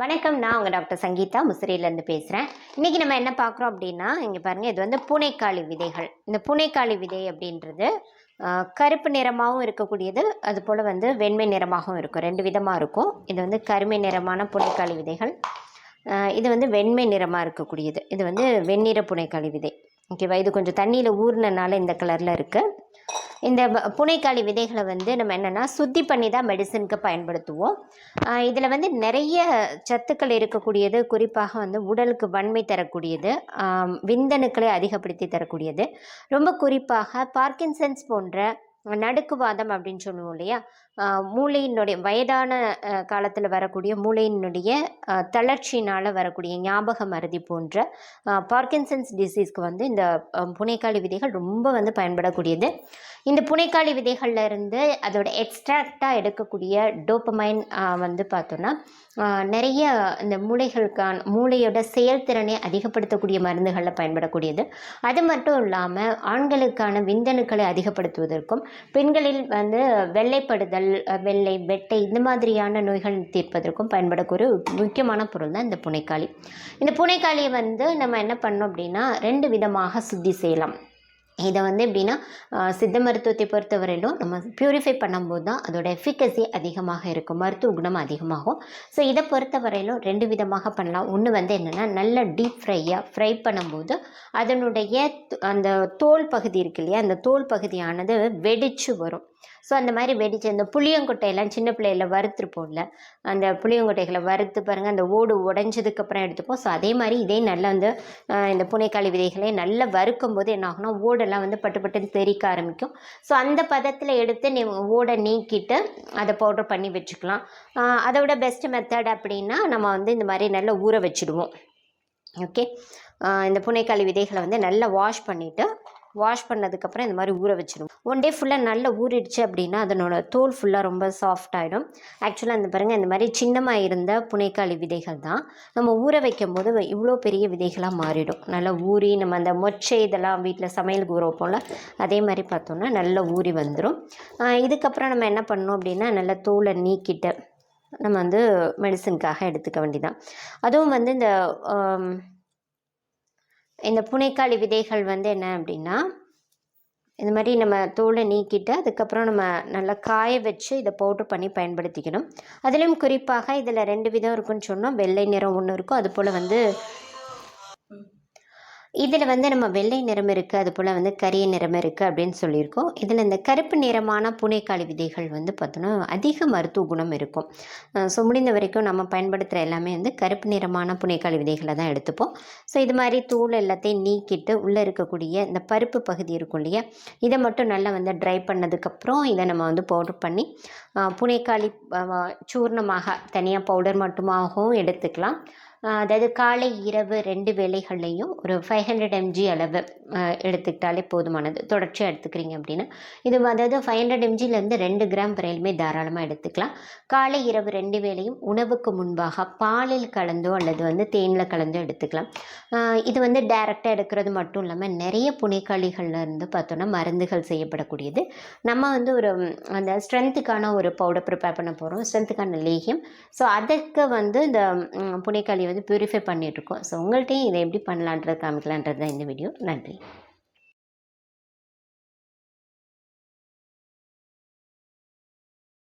வணக்கம். நான் உங்கள் டாக்டர் சங்கீதா. முசிறியிலேருந்து பேசுகிறேன் இன்றைக்கி நம்ம என்ன பார்க்குறோம் அப்படின்னா இங்கே பாருங்கள் இது வந்து பூனைக்காளி விதைகள். இந்த பூனைக்காளி விதை அப்படின்றது கருப்பு நிறமாகவும் இருக்கக்கூடியது அதுபோல் வந்து வெண்மை நிறமாகவும் இருக்கும். ரெண்டு விதமாக இருக்கும். இது வந்து கருமை நிறமான புனைக்காளி விதைகள். இது வந்து வெண்மை நிறமாக இருக்கக்கூடியது. இது வந்து வெண்ணிற புனைக்காளி விதை. ஓகேவா இது கொஞ்சம் தண்ணியில் ஊறினனால இந்த கலரில் இருக்குது இந்த வ- புனைக்காளி விதைகளை வந்து நம்ம என்னென்னா சுத்தி பண்ணி தான் மெடிசனுக்கு பயன்படுத்துவோம். இதில் வந்து நிறைய சத்துக்கள் இருக்கக்கூடியது குறிப்பாக வந்து உடலுக்கு வன்மை தரக்கூடியது விந்தணுக்களை அதிகப்படுத்தி தரக்கூடியது. ரொம்ப குறிப்பாக பார்க்கின்சன்ஸ் போன்ற நடுக்குவாதம் அப்படின்னு சொல்லுவோம் இல்லையா? மூளையினுடைய வயதான காலத்தில் வரக்கூடிய மூளையினுடைய தளர்ச்சியினால் வரக்கூடிய ஞாபக மருதி போன்ற பார்க்கின்சன்ஸ் டிசீஸ்க்கு வந்து இந்த புனைக்காளி விதைகள் ரொம்ப வந்து பயன்படக்கூடியது. இந்த புனைக்காளி விதைகளில் இருந்து அதோட எக்ஸ்ட்ராக்டாக எடுக்கக்கூடிய டோப்பமைன் வந்து பார்த்தோன்னா நிறைய இந்த மூளைகளுக்கான மூளையோட செயல்திறனை அதிகப்படுத்தக்கூடிய மருந்துகளில் பயன்படக்கூடியது. அது மட்டும் இல்லாமல் ஆண்களுக்கான விந்தணுக்களை அதிகப்படுத்துவதற்கும் பெண்களில் வந்து வெள்ளைப்படுதல் அஹ், வெள்ளை வெட்டை இந்த மாதிரியான நோய்கள் தீர்ப்பதற்கும் பயன்படக்கூடிய ஒரு முக்கியமான பொருள் தான் இந்த புனைக்காளி. இந்த புனைக்காளியை வந்து நம்ம என்ன பண்ணோம் அப்படின்னா ரெண்டு விதமாக சுத்தி செய்யலாம். இதை வந்து எப்படின்னா சித்த மருத்துவத்தை பொறுத்தவரையிலும் நம்ம ப்யூரிஃபை பண்ணும்போது தான் அதோட எஃபிகசி அதிகமாக இருக்கும். மருத்துவ குணம் அதிகமாகும். ஸோ இதை பொறுத்தவரையிலும் ரெண்டு விதமாக பண்ணலாம். ஒன்று வந்து என்னென்னா நல்ல டீப் ஃப்ரையாக ஃப்ரை பண்ணும்போது அதனுடைய அந்த தோல் பகுதி இருக்கு இல்லையா அந்த தோல் பகுதியானது வெடிச்சு வரும். ஸோ அந்த மாதிரி வெடிச்சு அந்த புளியங்கொட்டையெல்லாம் சின்ன பிள்ளையில வறுத்துருப்போம்ல அந்த புளியங்கொட்டைகளை வறுத்து பாருங்கள் அந்த ஓடு உடஞ்சதுக்கப்புறம் எடுத்துப்போம். ஸோ அதே மாதிரி இதே நல்லா வந்து இந்த புனைக்காளி விதைகளை நல்லா வறுக்கும் போது என்ன ஆகும்னா எல்லாம் வந்து பட்டு பட்டுன்னு தெரிக்க ஆரம்பிக்கும். ஸோ அந்த பதத்தில் எடுத்து நீ ஓடை நீக்கிட்டு அதை பவுடர் பண்ணி வச்சுக்கலாம். அதோட அதை விட பெஸ்ட் மெத்தட் அப்படின்னா நம்ம வந்து இந்த மாதிரி நல்லா ஊற வச்சுடுவோம். ஓகே இந்த புனைக்காளி விதைகளை வந்து நல்லா வாஷ் பண்ணிவிட்டு வாஷ் பண்ணதுக்கப்புறம் இந்த மாதிரி ஊற வச்சிடும் ஒன் டே ஃபுல்லாக நல்லா ஊறிடுச்சு அப்படின்னா அதனோட தோல் ஃபுல்லாக ரொம்ப சாஃப்ட் ஆகிடும் ஆக்சுவலாக அந்த பாருங்கள் இந்த மாதிரி சின்னமாக இருந்த புனைக்காளி விதைகள் தான். நம்ம ஊற வைக்கும் போது இவ்வளோ பெரிய விதைகளாக மாறிடும். நல்லா ஊறி நம்ம அந்த மொச்சை இதெல்லாம் வீட்டில் சமையலுக்கு ஊற வைப்போம்ல அதே மாதிரி பார்த்தோம்னா நல்லா ஊறி வந்துடும் இதுக்கப்புறம் நம்ம என்ன பண்ணணும் அப்படின்னா நல்லா தோலை நீக்கிட்டு நம்ம வந்து மெடிசனுக்காக எடுத்துக்க வேண்டியதான் அதுவும் வந்து இந்த இந்த புனைக்காளி விதைகள் வந்து என்ன அப்படின்னா இந்த மாதிரி நம்ம தோலை நீக்கிட்டு அதுக்கப்புறம் நம்ம நல்லா காய வச்சு இதை பவுடர் பண்ணி பயன்படுத்திக்கணும். அதுலேயும் குறிப்பாக இதில் ரெண்டு விதம் இருக்குன்னு சொன்னோம். வெள்ளை நிறம் ஒன்று இருக்கும். அது போல் வந்து இதில் வந்து நம்ம வெள்ளை நிறம் இருக்குது அது போல் வந்து கரிய நிறம் இருக்குது அப்படின்னு சொல்லியிருக்கோம். இதில் இந்த கருப்பு நிறமான புனைக்காளி விதைகள் வந்து பார்த்தோன்னா அதிக மருத்துவ குணம் இருக்கும். ஸோ முடிந்த வரைக்கும் நம்ம பயன்படுத்துகிற எல்லாமே வந்து கருப்பு நிறமான புனைக்காளி விதைகளை தான் எடுத்துப்போம். ஸோ இது மாதிரி தூள் எல்லாத்தையும் நீக்கிட்டு உள்ளே இருக்கக்கூடிய இந்த பருப்பு பகுதி இருக்கும் இல்லையா இதை மட்டும் நல்லா வந்து ட்ரை பண்ணதுக்கப்புறம் இதை நம்ம வந்து பவுடர் பண்ணி புனைக்காளி சூர்ணமாக தனியாக பவுடர் மட்டுமாகவும் எடுத்துக்கலாம். அதாவது காலை இரவு ரெண்டு வேளைகள்லையும் ஒரு ஃபைவ் ஹண்ட்ரட் எம்ஜி அளவு எடுத்துக்கிட்டாலே போதுமானது. தொடர்ச்சியாக எடுத்துக்கிறீங்க அப்படின்னா இது அதாவது ஃபைவ் ஹண்ட்ரட் எம்ஜிலேருந்து ரெண்டு கிராம் வரையிலுமே தாராளமாக எடுத்துக்கலாம். காலை இரவு ரெண்டு வேலையும் உணவுக்கு முன்பாக பாலில் கலந்தோ அல்லது வந்து தேனில் கலந்தோ எடுத்துக்கலாம். இது வந்து டைரெக்டாக எடுக்கிறது மட்டும் இல்லாமல் நிறைய புனைக்காளிகள்ல இருந்து பார்த்தோன்னா மருந்துகள் செய்யப்படக்கூடியது. நம்ம வந்து ஒரு அந்த ஸ்ட்ரென்த்துக்கான ஒரு பவுடர் ப்ரிப்பேர் பண்ண போகிறோம் ஸ்ட்ரென்த்துக்கான லேகியம். ஸோ அதுக்கு வந்து இந்த புனைக்காளி வந்து பியூரிஃபை பண்ணிகிட்ருக்கோம் ஸோ உங்கள்கிட்டையும் இதை எப்படி பண்ணலான்றது காமிக்கலான்றது தான் இந்த வீடியோ நன்றி.